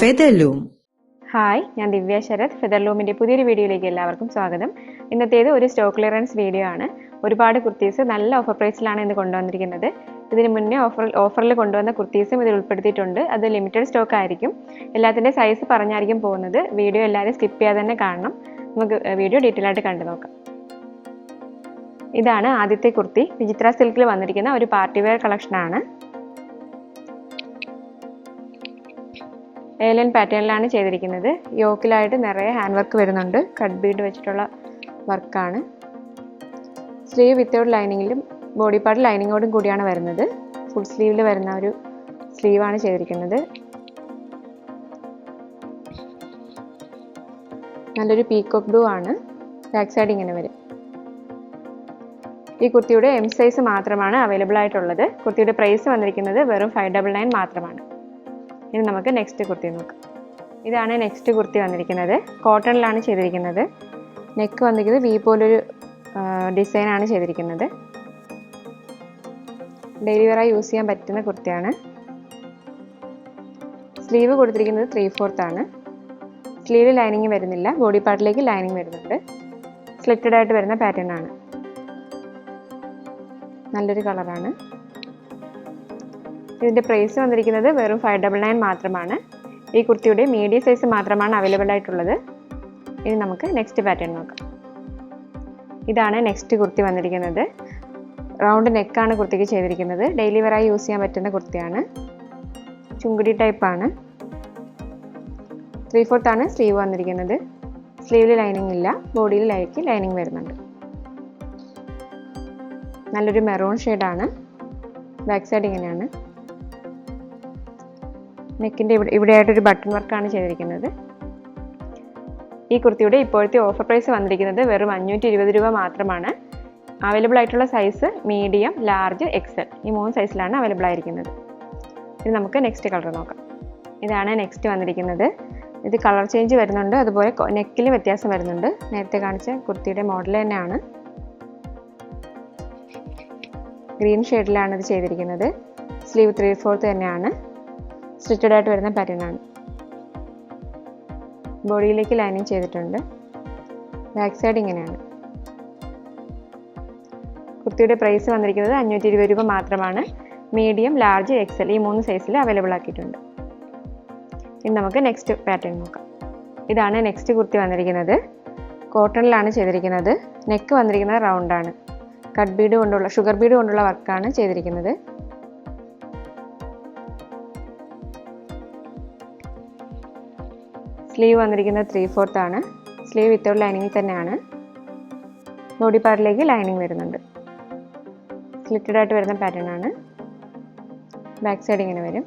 Featherloom. Hi ഞാൻ ദിവ്യ ശരത്. ഫെദർലൂമിന്റെ പുതിയൊരു വീഡിയോയിലേക്ക് എല്ലാവർക്കും സ്വാഗതം. ഇന്നത്തേത് ഒരു സ്റ്റോക്ക് ക്ലിയറൻസ് വീഡിയോ ആണ്. ഒരുപാട് കുർത്തീസ് നല്ല ഓഫർ പ്രൈസിലാണ് ഇന്ന് കൊണ്ടുവന്നിരിക്കുന്നത്. ഇതിന് മുന്നേ ഓഫർ ഓഫറിൽ കൊണ്ടുവന്ന കുർത്തീസും ഇതിൽ ഉൾപ്പെടുത്തിയിട്ടുണ്ട്. അത് ലിമിറ്റഡ് സ്റ്റോക്ക് ആയിരിക്കും. എല്ലാത്തിന്റെ സൈസ് പറഞ്ഞായിരിക്കും പോകുന്നത്. വീഡിയോ എല്ലാവരും സ്കിപ്പ് ചെയ്യാതെ തന്നെ കാണണം. നമുക്ക് വീഡിയോ ഡീറ്റെയിൽ ആയിട്ട് കണ്ടു ഇതാണ് ആദ്യത്തെ കുർത്തി. വിചിത്ര സിൽക്കിൽ വന്നിരിക്കുന്ന ഒരു പാർട്ടി വെയർ കളക്ഷനാണ് ഏലൻ പാറ്റേണിലാണ് ചെയ്തിരിക്കുന്നത്. യോക്കിലായിട്ട് നിറയെ ഹാൻഡ് വർക്ക് വരുന്നുണ്ട്. കട്ട് ബീഡ് വെച്ചിട്ടുള്ള വർക്കാണ്. സ്ലീവ് വിത്തൗട്ട് ലൈനിങ്ങിലും ബോഡി പാർട്ട് ലൈനിങ്ങോടും കൂടിയാണ് വരുന്നത്. ഫുൾ സ്ലീവിൽ വരുന്ന ഒരു സ്ലീവാണ് ചെയ്തിരിക്കുന്നത്. നല്ലൊരു പീക്കോക്ക് ബ്ലൂ ആണ്. ബാക്ക് സൈഡ് ഇങ്ങനെ വരും. ഈ കുർത്തിയുടെ എം സൈസ് മാത്രമാണ് അവൈലബിൾ ആയിട്ടുള്ളത്. കുർത്തിയുടെ പ്രൈസ് വന്നിരിക്കുന്നത് വെറും ഫൈവ് ഡബിൾ നയൻ മാത്രമാണ്. ഇനി നമുക്ക് നെക്സ്റ്റ് കുർത്തി നോക്കാം. ഇതാണ് നെക്സ്റ്റ് കുർത്തി വന്നിരിക്കുന്നത്. കോട്ടണിലാണ് ചെയ്തിരിക്കുന്നത്. നെക്ക് വന്നിരിക്കുന്നത് വി പോലൊരു ഡിസൈനാണ് ചെയ്തിരിക്കുന്നത്. ഡെയിലി യൂസ് ചെയ്യാൻ പറ്റുന്ന കുർത്തിയാണ്. സ്ലീവ് കൊടുത്തിരിക്കുന്നത് ത്രീ ഫോർത്ത് ആണ്. സ്ലീവ് ലൈനിങ് വരുന്നില്ല. ബോഡി പാർട്ടിലേക്ക് ലൈനിങ് വരുന്നുണ്ട്. സ്ലിറ്റഡ് ആയിട്ട് വരുന്ന പാറ്റേൺ ആണ്. നല്ലൊരു കളറാണ് ഇതിന്റെ പ്രൈസ് വന്നിരിക്കുന്നത് വെറും ഫൈവ് ഡബിൾ നയൻ മാത്രമാണ്. ഈ കുർത്തിയുടെ മീഡിയം സൈസ് മാത്രമാണ് അവൈലബിൾ ആയിട്ടുള്ളത്. ഇനി നമുക്ക് നെക്സ്റ്റ് പാറ്റേൺ നോക്കാം. ഇതാണ് നെക്സ്റ്റ് കുർത്തി വന്നിരിക്കുന്നത്. റൗണ്ട് നെക്കാണ് കുർത്തിക്ക് ചെയ്തിരിക്കുന്നത്. ഡെയിലി വെറായി യൂസ് ചെയ്യാൻ പറ്റുന്ന കുർത്തിയാണ്. ചുങ്കുടി ടൈപ്പാണ് ത്രീ ആണ് സ്ലീവ് വന്നിരിക്കുന്നത്. സ്ലീവിൽ ലൈനിങ് ഇല്ല. ബോഡിയിൽ ലൈക്ക് ലൈനിങ് വരുന്നുണ്ട്. നല്ലൊരു മെറൂൺ ഷെയ്ഡാണ് ബാക്ക് സൈഡ് ഇങ്ങനെയാണ്. നെക്കിന്റെ ഇവിടെ ഇവിടെയായിട്ടൊരു ബട്ടൺ വർക്കാണ് ചെയ്തിരിക്കുന്നത്. ഈ കുർത്തിയുടെ ഇപ്പോഴത്തെ ഓഫർ പ്രൈസ് വന്നിരിക്കുന്നത് വെറും അഞ്ഞൂറ്റി ഇരുപത് രൂപ മാത്രമാണ്. അവൈലബിൾ ആയിട്ടുള്ള സൈസ് മീഡിയം ലാർജ് എക്സൽ ഈ മൂന്ന് സൈസിലാണ് അവൈലബിൾ ആയിരിക്കുന്നത്. ഇനി നമുക്ക് നെക്സ്റ്റ് കളർ നോക്കാം. ഇതാണ് നെക്സ്റ്റ് വന്നിരിക്കുന്നത്. ഇത് കളർ ചേഞ്ച് വരുന്നുണ്ട്. അതുപോലെ നെക്കിൽ വ്യത്യാസം വരുന്നുണ്ട്. നേരത്തെ കാണിച്ച കുർത്തിയുടെ മോഡൽ തന്നെയാണ്. ഗ്രീൻ ഷെയ്ഡിലാണ് ഇത് ചെയ്തിരിക്കുന്നത്. സ്ലീവ് ത്രീ ഫോർത്ത് തന്നെയാണ്. സ്റ്റിറ്റഡ് ആയിട്ട് വരുന്ന പാറ്റേൺ ആണ്. ബോഡിയിലേക്ക് ലൈനിങ് ചെയ്തിട്ടുണ്ട്. ബാക്ക് സൈഡ് ഇങ്ങനെയാണ്. കുർത്തിയുടെ പ്രൈസ് വന്നിരിക്കുന്നത് അഞ്ഞൂറ്റി ഇരുപത് രൂപ മാത്രമാണ്. മീഡിയം ലാർജ് എക്സൽ ഈ മൂന്ന് സൈസിൽ അവൈലബിൾ ആക്കിയിട്ടുണ്ട്. ഇനി നമുക്ക് നെക്സ്റ്റ് പാറ്റേൺ നോക്കാം. ഇതാണ് നെക്സ്റ്റ് കുർത്തി വന്നിരിക്കുന്നത്. കോട്ടണിലാണ് ചെയ്തിരിക്കുന്നത്. നെക്ക് വന്നിരിക്കുന്നത് റൗണ്ടാണ് കട്ട് ബീഡ് കൊണ്ടുള്ള ഷുഗർ ബീഡ് കൊണ്ടുള്ള വർക്കാണ് ചെയ്തിരിക്കുന്നത്. സ്ലീവ് വന്നിരിക്കുന്നത് ത്രീ ഫോർത്ത് ആണ്. സ്ലീവ് വിത്തൗട്ട് ലൈനിങ്ങിൽ തന്നെയാണ്. ബോഡി പാർട്ടിലേക്ക് ലൈനിങ് വരുന്നുണ്ട്. സ്ലിറ്റഡ് ആയിട്ട് വരുന്ന പാറ്റേൺ ആണ്. ബാക്ക് സൈഡ് ഇങ്ങനെ വരും.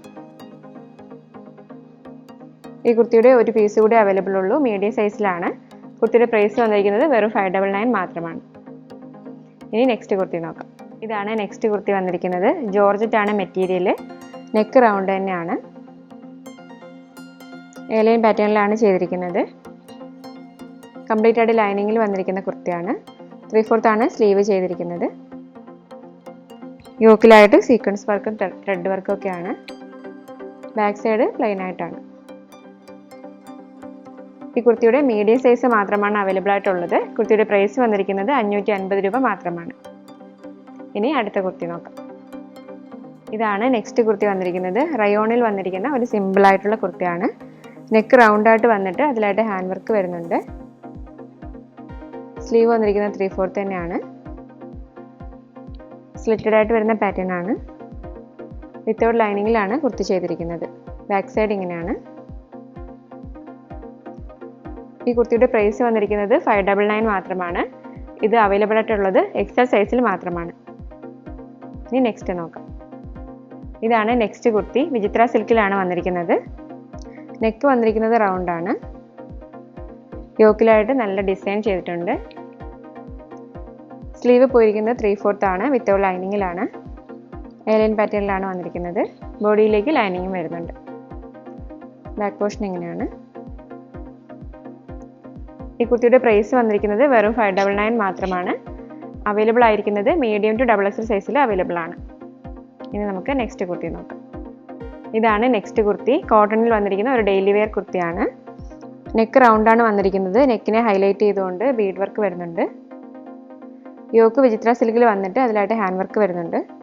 ഈ കുർത്തിയുടെ ഒരു പീസ് കൂടി അവൈലബിൾ ഉള്ളൂ. മീഡിയം സൈസിലാണ് കുർത്തിയുടെ പ്രൈസ് വന്നിരിക്കുന്നത് വെറും ഫൈവ് ഡബിൾ നയൻ മാത്രമാണ്. ഇനി നെക്സ്റ്റ് കുർത്തി നോക്കാം. ഇതാണ് നെക്സ്റ്റ് കുർത്തി വന്നിരിക്കുന്നത്. ജോർജറ്റ് ആണ് മെറ്റീരിയൽ നെക്ക് റൗണ്ട് തന്നെയാണ്. ഏലൈൻ പാറ്റേണിലാണ് ചെയ്തിരിക്കുന്നത്. കംപ്ലീറ്റ് ആയിട്ട് ലൈനിങ്ങിൽ വന്നിരിക്കുന്ന കുർത്തിയാണ്. ത്രീ ആണ് സ്ലീവ് ചെയ്തിരിക്കുന്നത്. യോക്കിലായിട്ട് സീക്വൻസ് വർക്കും ത്രെഡ് വർക്കും ഒക്കെയാണ്. ബാക്ക് സൈഡ് പ്ലെയിൻ ആയിട്ടാണ്. ഈ കുർത്തിയുടെ മീഡിയം സൈസ് മാത്രമാണ് അവൈലബിൾ ആയിട്ടുള്ളത്. കുർത്തിയുടെ പ്രൈസ് വന്നിരിക്കുന്നത് അഞ്ഞൂറ്റി അൻപത് രൂപ മാത്രമാണ്. ഇനി അടുത്ത കുർത്തി നോക്കാം. ഇതാണ് നെക്സ്റ്റ് കുർത്തി വന്നിരിക്കുന്നത്. റയോണിൽ വന്നിരിക്കുന്ന ഒരു സിമ്പിൾ ആയിട്ടുള്ള കുർത്തിയാണ്. നെക്ക് റൗണ്ട് ആയിട്ട് വന്നിട്ട് അതിലായിട്ട് ഹാൻഡ് വർക്ക് വരുന്നുണ്ട്. സ്ലീവ് വന്നിരിക്കുന്ന ത്രീ ഫോർത്ത് തന്നെയാണ്. സ്ലിറ്റഡ് ആയിട്ട് വരുന്ന പാറ്റേൺ ആണ്. വിത്തൗട്ട് ലൈനിങ്ങിലാണ് കുർത്തി ചെയ്തിരിക്കുന്നത്. ബാക്ക് സൈഡ് ഇങ്ങനെയാണ്. ഈ കുർത്തിയുടെ പ്രൈസ് വന്നിരിക്കുന്നത് ഫൈവ് ഡബിൾ നയൻ മാത്രമാണ്. ഇത് അവൈലബിൾ ആയിട്ടുള്ളത് എക്സൽ സൈസിൽ മാത്രമാണ്. ഇനി നെക്സ്റ്റ് നോക്കാം. ഇതാണ് നെക്സ്റ്റ് കുർത്തി. വിചിത്ര സിൽക്കിലാണ് വന്നിരിക്കുന്നത്. നെക്ക് വന്നിരിക്കുന്നത് ആണ്. യോക്കിലായിട്ട് നല്ല ഡിസൈൻ ചെയ്തിട്ടുണ്ട്. സ്ലീവ് പോയിരിക്കുന്നത് ത്രീ ഫോർത്ത് ആണ് വിത്തൗട്ട് ലൈനിങ്ങിലാണ് എയർലൈൻ പാറ്റേണിലാണ് വന്നിരിക്കുന്നത്. ബോഡിയിലേക്ക് ലൈനിങ്ങും വരുന്നുണ്ട്. ബാക്ക് പോർഷൻ ഇങ്ങനെയാണ്. ഈ കുർത്തിയുടെ പ്രൈസ് വന്നിരിക്കുന്നത് വെറും ഫൈവ് ഡബിൾ നയൻ മാത്രമാണ്. അവൈലബിൾ ആയിരിക്കുന്നത് മീഡിയം ടു ഡബിൾ എക്സൽ സൈസിൽ അവൈലബിൾ ആണ്. ഇനി നമുക്ക് നെക്സ്റ്റ് കുർത്തി നോക്കാം. ഇതാണ് നെക്സ്റ്റ് കുർത്തി. കോട്ടണിൽ വന്നിരിക്കുന്ന ഒരു ഡെയിലി വെയർ കുർത്തിയാണ്. നെക്ക് റൗണ്ടാണ് വന്നിരിക്കുന്നത്. നെക്കിനെ ഹൈലൈറ്റ് ചെയ്തുകൊണ്ട് ബീഡ് വർക്ക് വരുന്നുണ്ട്. യോക്ക് വിചിത്ര സിൽക്കിൽ വന്നിട്ട് അതിലായിട്ട് ഹാൻഡ് വർക്ക് വരുന്നുണ്ട്.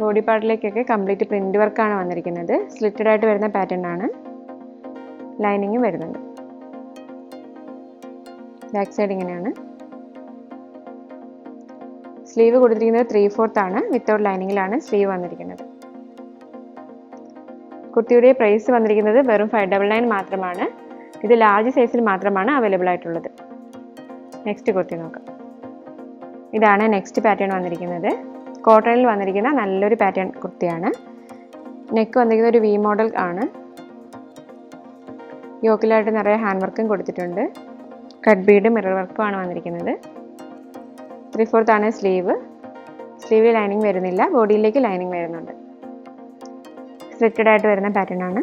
ബോഡി പാർട്ടിലേക്കൊക്കെ കംപ്ലീറ്റ് പ്രിന്റ് വർക്കാണ് വന്നിരിക്കുന്നത്. സ്ലിറ്റഡ് ആയിട്ട് വരുന്ന പാറ്റേൺ ആണ്. ലൈനിങ്ങും വരുന്നുണ്ട്. ബാക്ക് സൈഡ് ഇങ്ങനെയാണ്. സ്ലീവ് കൊടുത്തിരിക്കുന്നത് ത്രീ ഫോർത്ത് ആണ്. വിത്തൗട്ട് ലൈനിങ്ങിലാണ് സ്ലീവ് വന്നിരിക്കുന്നത്. കുർത്തിയുടെ പ്രൈസ് വന്നിരിക്കുന്നത് വെറും ഫൈവ് ഡബിൾ നയൻ മാത്രമാണ്. ഇത് ലാർജ് സൈസിൽ മാത്രമാണ് അവൈലബിൾ ആയിട്ടുള്ളത്. നെക്സ്റ്റ് കുർത്തി നോക്കാം. ഇതാണ് നെക്സ്റ്റ് പാറ്റേൺ വന്നിരിക്കുന്നത്. കോട്ടണിൽ വന്നിരിക്കുന്ന നല്ലൊരു പാറ്റേൺ കുർത്തിയാണ് നെക്ക് വന്നിരിക്കുന്ന ഒരു വി മോഡൽ ആണ്. യോക്കിലായിട്ട് നിറയെ ഹാൻഡ് വർക്കും കൊടുത്തിട്ടുണ്ട്. കട്ട് ബീഡ് മിറർ വർക്കും ആണ് വന്നിരിക്കുന്നത്. ത്രീ ആണ് സ്ലീവ് സ്ലീവിൽ ലൈനിങ് വരുന്നില്ല. ബോഡിയിലേക്ക് ലൈനിങ് വരുന്നുണ്ട്. സ്ലിറ്റഡ് ആയിട്ട് വരുന്ന പാറ്റേൺ ആണ്.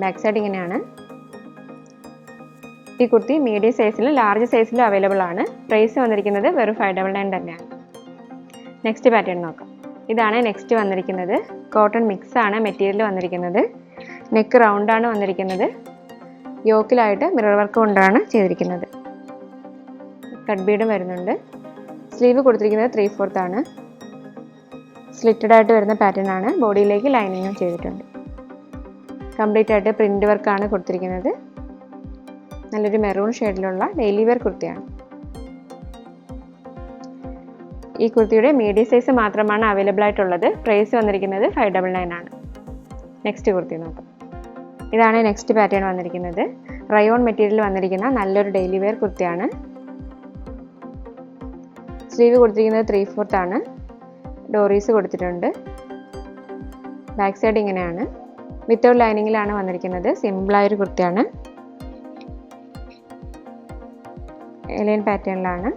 ബാക്ക് സൈഡ് ഇങ്ങനെയാണ്. ഈ കുർത്തി മീഡിയം സൈസിലും ലാർജ് സൈസിലും അവൈലബിൾ ആണ്. പ്രൈസ് വന്നിരിക്കുന്നത് വെറും ഫൈവ് ഡബിൾ നയൻ തന്നെയാണ്. നെക്സ്റ്റ് പാറ്റേൺ നോക്കാം. ഇതാണ് നെക്സ്റ്റ് വന്നിരിക്കുന്നത്. കോട്ടൺ മിക്സ് ആണ് മെറ്റീരിയൽ വന്നിരിക്കുന്നത്. നെക്ക് റൗണ്ടാണ് വന്നിരിക്കുന്നത്. യോക്കിലായിട്ട് മിറർ വർക്ക് കൊണ്ടാണ് ചെയ്തിരിക്കുന്നത്. കട്ട് ബീഡും വരുന്നുണ്ട്. സ്ലീവ് കൊടുത്തിരിക്കുന്നത് ത്രീ ഫോർത്ത് ആണ്. സ്ലിറ്റഡ് ആയിട്ട് വരുന്ന പാറ്റേൺ ആണ്. ബോഡിയിലേക്ക് ലൈനിങ്ങും ചെയ്തിട്ടുണ്ട്. കംപ്ലീറ്റ് ആയിട്ട് പ്രിന്റ് വർക്കാണ് കൊടുത്തിരിക്കുന്നത്. നല്ലൊരു മെറൂൺ ഷെയ്ഡിലുള്ള ഡെയിലി വെയർ കുർത്തിയാണ്. ഈ കുർത്തിയുടെ മീഡിയം സൈസ് മാത്രമാണ് അവൈലബിൾ ആയിട്ടുള്ളത്. പ്രൈസ് വന്നിരിക്കുന്നത് ഫൈവ് ഡബിൾ നയൻ ആണ്. നെക്സ്റ്റ് കുർത്തി നോക്കാം. ഇതാണ് നെക്സ്റ്റ് പാറ്റേൺ വന്നിരിക്കുന്നത്. റയോൺ മെറ്റീരിയൽ വന്നിരിക്കുന്ന നല്ലൊരു ഡെയിലി വെയർ കുർത്തിയാണ്. സ്ലീവ് കൊടുത്തിരിക്കുന്നത് ത്രീ ഫോർത്ത് ആണ്. ഡോറീസ് കൊടുത്തിട്ടുണ്ട്. ബാക്ക് സൈഡ് ഇങ്ങനെയാണ്. വിത്തൗട്ട് ലൈനിങ്ങിലാണ് വന്നിരിക്കുന്നത്. സിമ്പിളായൊരു കുർത്തിയാണ്. എലൈൻ പാറ്റേണിലാണ്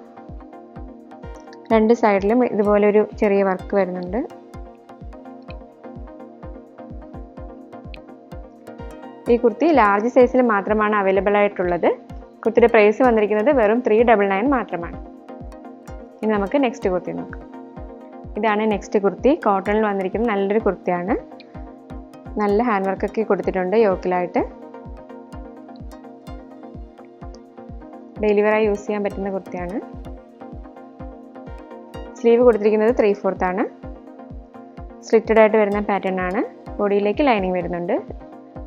രണ്ട് സൈഡിലും ഇതുപോലെ ഒരു ചെറിയ വർക്ക് വരുന്നുണ്ട്. ഈ കുർത്തി ലാർജ് സൈസിൽ മാത്രമാണ് അവൈലബിൾ ആയിട്ടുള്ളത്. കുർത്തിയുടെ പ്രൈസ് വന്നിരിക്കുന്നത് വെറും ത്രീ ഡബിൾ നയൻ മാത്രമാണ്. ഇനി നമുക്ക് നെക്സ്റ്റ് കുർത്തി നോക്കാം. ഇതാണ് നെക്സ്റ്റ് കുർത്തി. കോട്ടണിൽ വന്നിരിക്കുന്ന നല്ലൊരു കുർത്തിയാണ്. നല്ല ഹാൻഡ് വർക്കൊക്കെ കൊടുത്തിട്ടുണ്ട് യോക്കിലായിട്ട്. ഡെയിലി വെയറായി യൂസ് ചെയ്യാൻ പറ്റുന്ന കുർത്തിയാണ്. സ്ലീവ് കൊടുത്തിരിക്കുന്നത് ത്രീ ആണ്. സ്ലിറ്റഡ് ആയിട്ട് വരുന്ന പാറ്റേൺ ആണ്. ബോഡിയിലേക്ക് ലൈനിങ് വരുന്നുണ്ട്.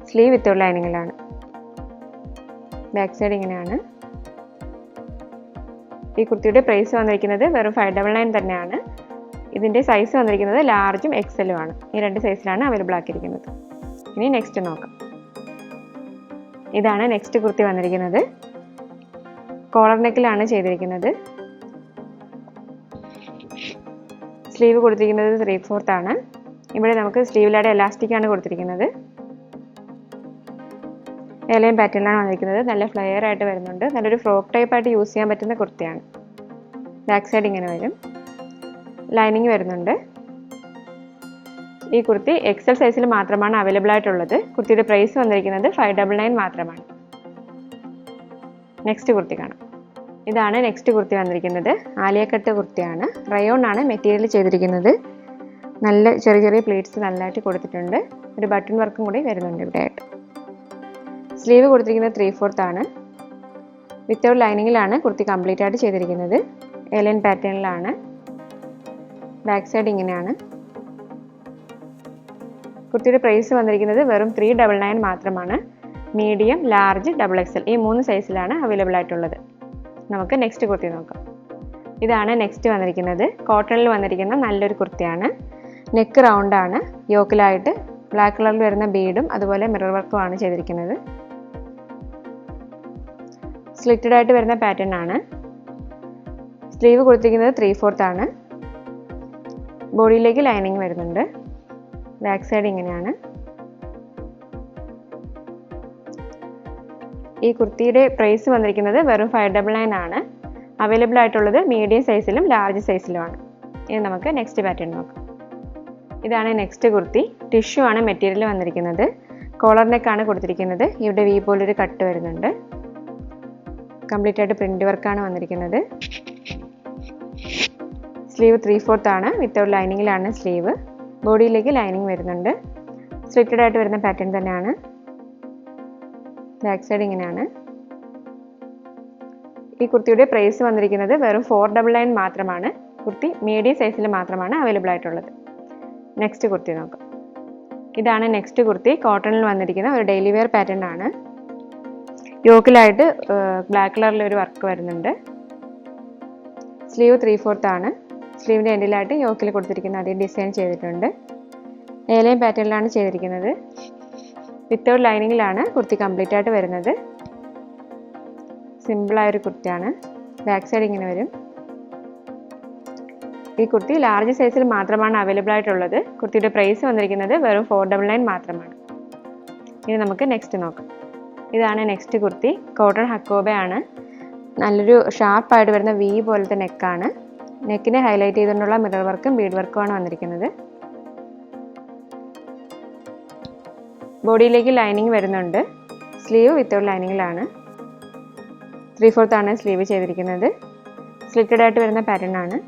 സ്ലീവ് വിത്തൗട്ട് ലൈനിങ്ങിലാണ് ബാക്ക് സൈഡ് ഇങ്ങനെയാണ്. ഈ കുർത്തിയുടെ പ്രൈസ് വന്നിരിക്കുന്നത് വെറും ഫൈവ് ഡബിൾ നയൻ തന്നെയാണ്. ഇതിന്റെ സൈസ് വന്നിരിക്കുന്നത് ലാർജും എക്സലും ആണ്. ഈ രണ്ട് സൈസിലാണ് അവൈലബിൾ ആക്കിയിരിക്കുന്നത്. ഇനി നെക്സ്റ്റ് നോക്കാം. ഇതാണ് നെക്സ്റ്റ് കുർത്തി വന്നിരിക്കുന്നത്. കോളർ നെക്കിലാണ് ചെയ്തിരിക്കുന്നത്. സ്ലീവ് കൊടുത്തിരിക്കുന്നത് ത്രീ ഫോർത്ത് ആണ്. ഇവിടെ നമുക്ക് സ്ലീവിലാടെ എലാസ്റ്റിക് ആണ് കൊടുത്തിരിക്കുന്നത്. ഏലയും പാറ്റേണിലാണ് വന്നിരിക്കുന്നത്. നല്ല ഫ്ലെയർ ആയിട്ട് വരുന്നുണ്ട്. നല്ലൊരു ഫ്രോക്ക് ടൈപ്പ് ആയിട്ട് യൂസ് ചെയ്യാൻ പറ്റുന്ന കുർത്തിയാണ്. ബാക്ക് സൈഡ് ഇങ്ങനെ വരും. ലൈനിങ് വരുന്നുണ്ട്. ഈ കുർത്തി എക്സൽ സൈസിൽ മാത്രമാണ് അവൈലബിൾ ആയിട്ടുള്ളത്. കുർത്തിയുടെ പ്രൈസ് വന്നിരിക്കുന്നത് ഫൈവ് ഡബിൾ നയൻ മാത്രമാണ്. നെക്സ്റ്റ് കുർത്തി കാണാം. ഇതാണ് നെക്സ്റ്റ് കുർത്തി വന്നിരിക്കുന്നത്. ആലിയക്കട്ട് കുർത്തിയാണ്. റയോൺ ആണ് മെറ്റീരിയൽ ചെയ്തിരിക്കുന്നത്. നല്ല ചെറിയ ചെറിയ പ്ലേറ്റ്സ് നല്ലതായിട്ട് കൊടുത്തിട്ടുണ്ട്. ഒരു ബട്ടൺ വർക്കും കൂടി വരുന്നുണ്ട് ഇവിടെ ആയിട്ട് സ്ലീവ് കൊടുത്തിരിക്കുന്നത് ത്രീ ഫോർത്ത് ആണ് വിത്തൗട്ട് ലൈനിങ്ങിലാണ് കുർത്തി കംപ്ലീറ്റ് ആയിട്ട് ചെയ്തിരിക്കുന്നത്. എലൻ പാറ്റേണിലാണ് ബാക്ക് സൈഡ് ഇങ്ങനെയാണ്. കുർത്തിയുടെ പ്രൈസ് വന്നിരിക്കുന്നത് വെറും ത്രീ ഡബിൾ നയൻ മാത്രമാണ്. മീഡിയം ലാർജ് ഡബിൾ എക്സൽ ഈ മൂന്ന് സൈസിലാണ് അവൈലബിൾ ആയിട്ടുള്ളത്. നമുക്ക് നെക്സ്റ്റ് കുർത്തി നോക്കാം. ഇതാണ് നെക്സ്റ്റ് വന്നിരിക്കുന്നത്. കോട്ടണിൽ വന്നിരിക്കുന്ന നല്ലൊരു കുർത്തിയാണ്. നെക്ക് റൗണ്ടാണ് യോക്കിലായിട്ട് ബ്ലാക്ക് കളറിൽ വരുന്ന ബീഡും അതുപോലെ മിറർ വർക്കുമാണ് ചെയ്തിരിക്കുന്നത്. സ്ലിറ്റഡ് ആയിട്ട് വരുന്ന പാറ്റേൺ ആണ്. സ്ലീവ് കൊടുത്തിരിക്കുന്നത് ത്രീ ഫോർത്ത് ആണ്. ബോഡിയിലേക്ക് ലൈനിങ് വരുന്നുണ്ട്. ബാക്ക് സൈഡ് ഇങ്ങനെയാണ്. ഈ കുർത്തിയുടെ പ്രൈസ് വന്നിരിക്കുന്നത് വെറും ഫൈവ് ഡബിൾ നയൻ ആണ്. അവൈലബിൾ ആയിട്ടുള്ളത് മീഡിയം സൈസിലും ലാർജ് സൈസിലുമാണ് ഇനി നമുക്ക് നെക്സ്റ്റ് പാറ്റേൺ നോക്കാം. ഇതാണ് നെക്സ്റ്റ് കുർത്തി. ടിഷ്യൂ ആണ് മെറ്റീരിയൽ വന്നിരിക്കുന്നത്. കോളർ നെക്കാണ് കൊടുത്തിരിക്കുന്നത്. ഇവിടെ വി പോലൊരു കട്ട് വരുന്നുണ്ട്. കംപ്ലീറ്റ് ആയിട്ട് പ്രിന്റ് വർക്കാണ് വന്നിരിക്കുന്നത്. സ്ലീവ് ത്രീ ഫോർത്ത് ആണ്. വിത്തൗട്ട് ലൈനിങ്ങിലാണ് സ്ലീവ്. ബോഡിയിലേക്ക് ലൈനിങ് വരുന്നുണ്ട്. സ്ട്രിക്റ്റഡ് ആയിട്ട് വരുന്ന പാറ്റേൺ തന്നെയാണ്. ബാക്ക് സൈഡ് ഇങ്ങനെയാണ്. ഈ കുർത്തിയുടെ പ്രൈസ് വന്നിരിക്കുന്നത് വെറും ഫോർ ഡബിൾ നയൻ മാത്രമാണ്. കുർത്തി മീഡിയം സൈസിൽ മാത്രമാണ് അവൈലബിൾ ആയിട്ടുള്ളത്. നെക്സ്റ്റ് കുർത്തി നോക്കാം. ഇതാണ് നെക്സ്റ്റ് കുർത്തി. കോട്ടണിൽ വന്നിരിക്കുന്ന ഒരു ഡെയിലി വെയർ പാറ്റേൺ ആണ്. യോക്കിലായിട്ട് ബ്ലാക്ക് കളറിൽ ഒരു വർക്ക് വരുന്നുണ്ട്. സ്ലീവ് ത്രീ ഫോർത്ത് ആണ്. സ്ലീവിന്റെ എൻഡിലായിട്ട് യോക്കിൽ കൊടുത്തിരിക്കുന്ന അതേ ഡിസൈൻ ചെയ്തിട്ടുണ്ട്. ഏലയും പാറ്റേണിലാണ് ചെയ്തിരിക്കുന്നത്. വിത്തൗട്ട് ലൈനിങ്ങിലാണ് കുർത്തി കംപ്ലീറ്റ് ആയിട്ട് വരുന്നത്. സിമ്പിളായൊരു കുർത്തിയാണ്. ബാക്ക് സൈഡ് ഇങ്ങനെ വരും. ഈ കുർത്തി ലാർജ് സൈസിൽ മാത്രമാണ് അവൈലബിൾ ആയിട്ടുള്ളത്. കുർത്തിയുടെ പ്രൈസ് വന്നിരിക്കുന്നത് വെറും ഫോർ ഡബിൾ നയൻ മാത്രമാണ്. ഇനി നമുക്ക് നെക്സ്റ്റ് നോക്കാം. ഇതാണ് നെക്സ്റ്റ് കുർത്തി. കോട്ടൺ ഹക്കോബയാണ്. നല്ലൊരു ഷാർപ്പായിട്ട് വരുന്ന വി പോലത്തെ നെക്കാണ് നെക്കിനെ ഹൈലൈറ്റ് ചെയ്തുകൊണ്ടുള്ള മിറർ വർക്കും ബീഡ് വർക്കുമാണ് വന്നിരിക്കുന്നത്. ബോഡിയിലേക്ക് ലൈനിങ് വരുന്നുണ്ട്. സ്ലീവ് വിത്തൗട്ട് ലൈനിങ്ങിലാണ് ത്രീ ആണ് സ്ലീവ് ചെയ്തിരിക്കുന്നത്. സ്ലിറ്റഡ് ആയിട്ട് വരുന്ന പാറ്റേൺ ആണ്.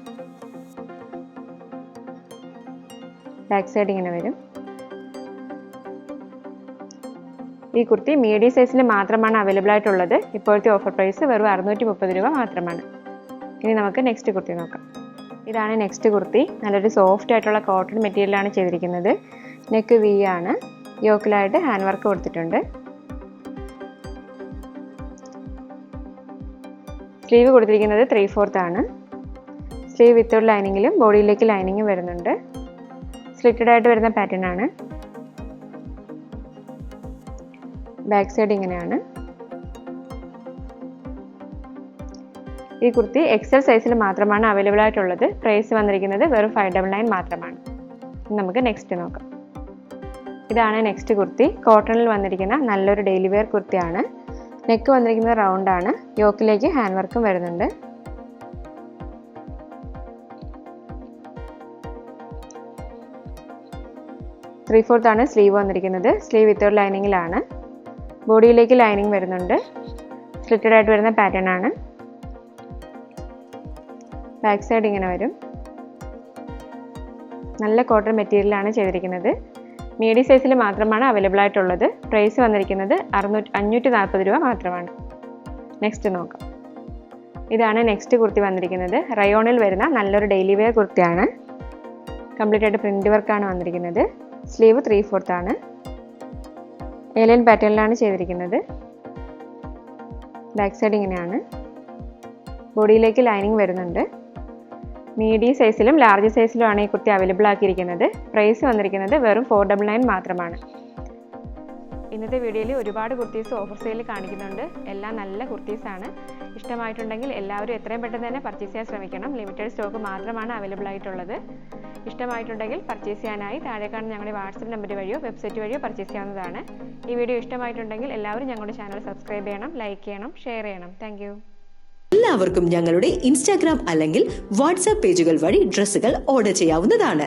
ബാക്ക് സൈഡ് ഇങ്ങനെ വരും. ഈ കുർത്തി മീഡിയം സൈസിൽ മാത്രമാണ് അവൈലബിൾ ആയിട്ടുള്ളത്. ഇപ്പോഴത്തെ ഓഫർ പ്രൈസ് വെറും അറുന്നൂറ്റി മുപ്പത് രൂപ മാത്രമാണ്. ഇനി നമുക്ക് നെക്സ്റ്റ് കുർത്തി നോക്കാം. ഇതാണ് നെക്സ്റ്റ് കുർത്തി. നല്ലൊരു സോഫ്റ്റ് ആയിട്ടുള്ള കോട്ടൺ മെറ്റീരിയലാണ് ചെയ്തിരിക്കുന്നത്. നെക്ക് വി ആണ്. യോക്കിലായിട്ട് ഹാൻഡ് വർക്ക് കൊടുത്തിട്ടുണ്ട്. സ്ലീവ് കൊടുത്തിരിക്കുന്നത് ത്രീ ഫോർത്ത് ആണ് സ്ലീവ് വിത്തൗട്ട് ലൈനിങ്ങിലും ബോഡിയിലേക്ക് ലൈനിങ്ങും വരുന്നുണ്ട്. സ്ലിറ്റഡ് ആയിട്ട് വരുന്ന പാറ്റേൺ ആണ്. ബാക്ക് സൈഡ് ഇങ്ങനെയാണ്. ഈ കുർത്തി എക്സൽ സൈസിൽ മാത്രമാണ് അവൈലബിൾ ആയിട്ടുള്ളത്. പ്രൈസ് വന്നിരിക്കുന്നത് വെറും ഫൈവ് ഡബിൾ നയൻ മാത്രമാണ്. നമുക്ക് നെക്സ്റ്റ് നോക്കാം. ഇതാണ് നെക്സ്റ്റ് കുർത്തി. കോട്ടണിൽ വന്നിരിക്കുന്ന നല്ലൊരു ഡെയിലി വെയർ കുർത്തിയാണ്. നെക്ക് വന്നിരിക്കുന്നത് റൗണ്ട് ആണ്. യോക്കിലേക്ക് ഹാൻഡ് വർക്കും വരുന്നുണ്ട്. ത്രീ ഫോർത്താണ് സ്ലീവ് വന്നിരിക്കുന്നത്. സ്ലീവ് വിത്തൗട്ട് ലൈനിങ്ങിലാണ് ബോഡിയിലേക്ക് ലൈനിങ് വരുന്നുണ്ട്. സ്ലിറ്റഡ് ആയിട്ട് വരുന്ന പാറ്റേൺ ആണ്. ബാക്ക് സൈഡ് ഇങ്ങനെ വരും. നല്ല കോട്ടൺ മെറ്റീരിയലാണ് ചെയ്തിരിക്കുന്നത്. മീഡിയം സൈസിൽ മാത്രമാണ് അവൈലബിൾ ആയിട്ടുള്ളത്. പ്രൈസ് വന്നിരിക്കുന്നത് അറുന്നൂറ്റി അഞ്ഞൂറ്റി നാൽപ്പത് രൂപ മാത്രമാണ്. നെക്സ്റ്റ് നോക്കാം. ഇതാണ് നെക്സ്റ്റ് കുർത്തി വന്നിരിക്കുന്നത്. റയോണിൽ വരുന്ന നല്ലൊരു ഡെയിലി വെയർ കുർത്തിയാണ്. കംപ്ലീറ്റ് ആയിട്ട് പ്രിന്റ് വർക്കാണ് വന്നിരിക്കുന്നത്. സ്ലീവ് ത്രീ ഫോർത്ത് ആണ്. ഏലിയൻ പാറ്റേണിലാണ് ചെയ്തിരിക്കുന്നത്. ബാക്ക് സൈഡ് ഇങ്ങനെയാണ്. ബോഡിയിലേക്ക് ലൈനിങ് വരുന്നുണ്ട്. മീഡിയം സൈസിലും ലാർജ് സൈസിലുമാണ് ഈ കുർത്തി അവൈലബിൾ ആക്കിയിരിക്കുന്നത്. പ്രൈസ് വന്നിരിക്കുന്നത് വെറും ഫോർ ഡബിൾ നയൻ മാത്രമാണ്. ഇന്നത്തെ വീഡിയോയിൽ ഒരുപാട് കുർത്തീസ് ഓഫർ സെയിൽ കാണിക്കുന്നുണ്ട്. എല്ലാം നല്ല കുർത്തീസാണ് ഇഷ്ടമായിട്ടുണ്ടെങ്കിൽ എല്ലാവരും എത്രയും പെട്ടെന്ന് തന്നെ പർച്ചേസ് ചെയ്യാൻ ശ്രമിക്കണം. ലിമിറ്റഡ് സ്റ്റോക്ക് മാത്രമാണ് അവൈലബിൾ ആയിട്ടുള്ളത്. ഇഷ്ടമായിട്ടുണ്ടെങ്കിൽ പർച്ചേസ് ചെയ്യാനായി താഴെ കാണുന്ന ഞങ്ങളുടെ വാട്സപ്പ് നമ്പർ വഴിയോ വെബ്സൈറ്റ് വഴിയോ പർച്ചേസ് ചെയ്യാവുന്നതാണ്. ഈ വീഡിയോ ഇഷ്ടമായിട്ടുണ്ടെങ്കിൽ എല്ലാവരും ഞങ്ങളുടെ ചാനൽ സബ്സ്ക്രൈബ് ചെയ്യണം ലൈക്ക് ചെയ്യണം ഷെയർ ചെയ്യണം. താങ്ക് എല്ലാവർക്കും ഞങ്ങളുടെ ഇൻസ്റ്റാഗ്രാം അല്ലെങ്കിൽ വാട്സാപ്പ് പേജുകൾ വഴി ഡ്രസ്സുകൾ ഓർഡർ ചെയ്യാവുന്നതാണ്.